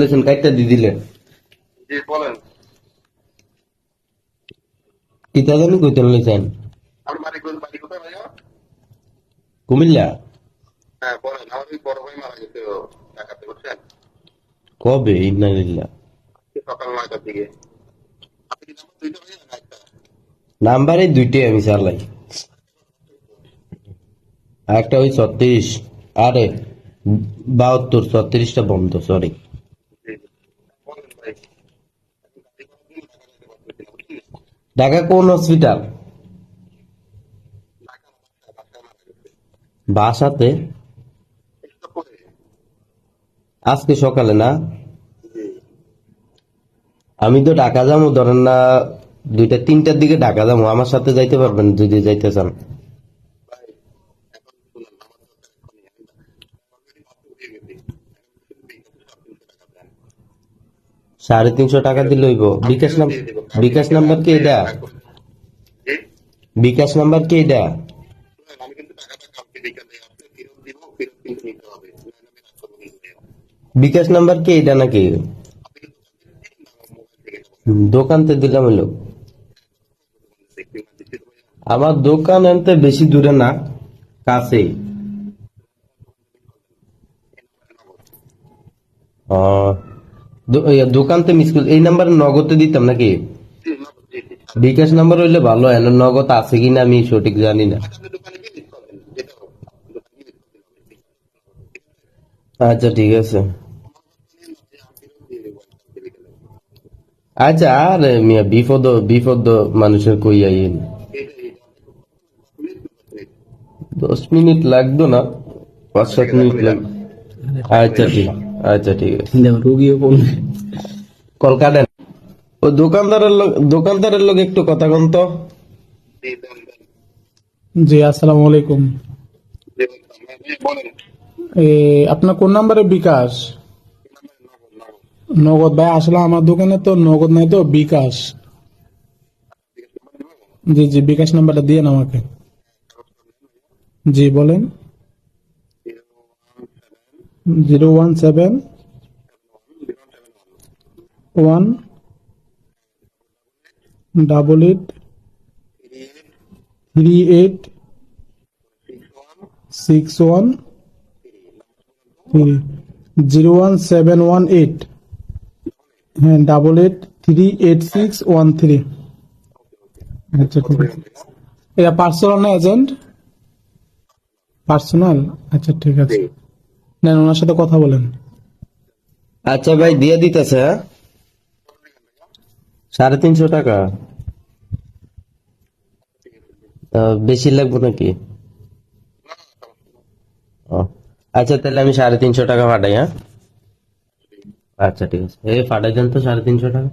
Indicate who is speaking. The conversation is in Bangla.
Speaker 1: লেছেন কাইটটা দিয়ে দিলেন।
Speaker 2: জি বলেন।
Speaker 1: কিতা জানি কইতেন লেছেন
Speaker 2: আমার বাড়ি কোথায় বাড়ি কোথায় ভাইয়া?
Speaker 1: কুমিল্লা?
Speaker 2: হ্যাঁ বলেন আমার ওই বড় ভাই মারা গেছে ঢাকাতে বুঝছেন
Speaker 1: কবে? ইন্নালিল্লাহ।
Speaker 2: আজকে সকাল নয়টার দিকে। আপনি নাম্বার দুইটা ভাইয়া না একটা?
Speaker 1: নাম্বারে দুইটাই আমি চালাই। একটা ওই ছত্রিশ আরে বাহাত্তর ছত্রিশটা বন্ধ সরি ঢাকা কোন হসপিটাল বাসাতে? আজকে সকালে না? আমি তো ঢাকা যাব, ধরেন না দুইটা, তিনটার দিকে ঢাকা যাব, আমার সাথে যাইতে পারবেন যদি যাইতে চান।
Speaker 2: সাড়ে তিনশো টাকা
Speaker 1: দিলে হইব। বিকাশ নাম বিকাশ নাম্বার কি এটা? বিকাশ নাম্বার কি এটা। বিকাশ নাম্বার কি এটা নাকি? দোকানতে দিলাম
Speaker 2: ভাইয়া
Speaker 1: আমার দোকান আনতে বেশি দূরে না দো- ইয়া, দোকানতে মিস করল এই নাম্বারে নগদে দিতাম নাকি? বিকাশ নাম্বার হইলে ভালো হয় নগদ আছে কিনা আমি সঠিক জানি না।
Speaker 2: আচ্ছা,
Speaker 1: ঠিক আছে। আচ্ছা আর মিয়া বিপদ বিপদ মানুষের কই
Speaker 2: এইটা
Speaker 1: দশ মিনিট লাগতো না? পাঁচ সাত মিনিট লাগবে আচ্ছা ঠিক। আচ্ছা ঠিক আছে।
Speaker 3: রোগীও কোন
Speaker 1: কল কাটেন ও দোকানদারের লোক দোকানদারের লোক একটু কথা কন তো।
Speaker 2: জি
Speaker 3: আসসালামু আলাইকুম। আপনার কোন নাম্বারে বিকাশ?
Speaker 2: নগদ
Speaker 3: ভাই আসলে আমার দোকানে তো নগদ নাই তো বিকাশ। জি জি বিকাশ নাম্বারটা দিয়ে আমাকে। জি বলেন।
Speaker 2: Zero one seven
Speaker 3: one double eight
Speaker 2: three eight six one
Speaker 3: three zero one seven one eight হ্যাঁ double eight three eight six one three. আচ্ছা ঠিক আছে। এটা পার্সোনাল না এজেন্ট? পার্সোনাল? আচ্ছা ঠিক আছে। নেন, ওনার সাথে কথা বলেন।
Speaker 1: আচ্ছা ভাই, দিয়ে দিতেছে হ্যাঁ? সাড়ে তিনশো টাকা। বেশি লাগবে নাকি? আচ্ছা তাহলে আমি সাড়ে তিনশো টাকা পাঠাই হ্যাঁ? আচ্ছা ঠিক আছে। এই পাঠাই দেন তো সাড়ে তিনশো টাকা।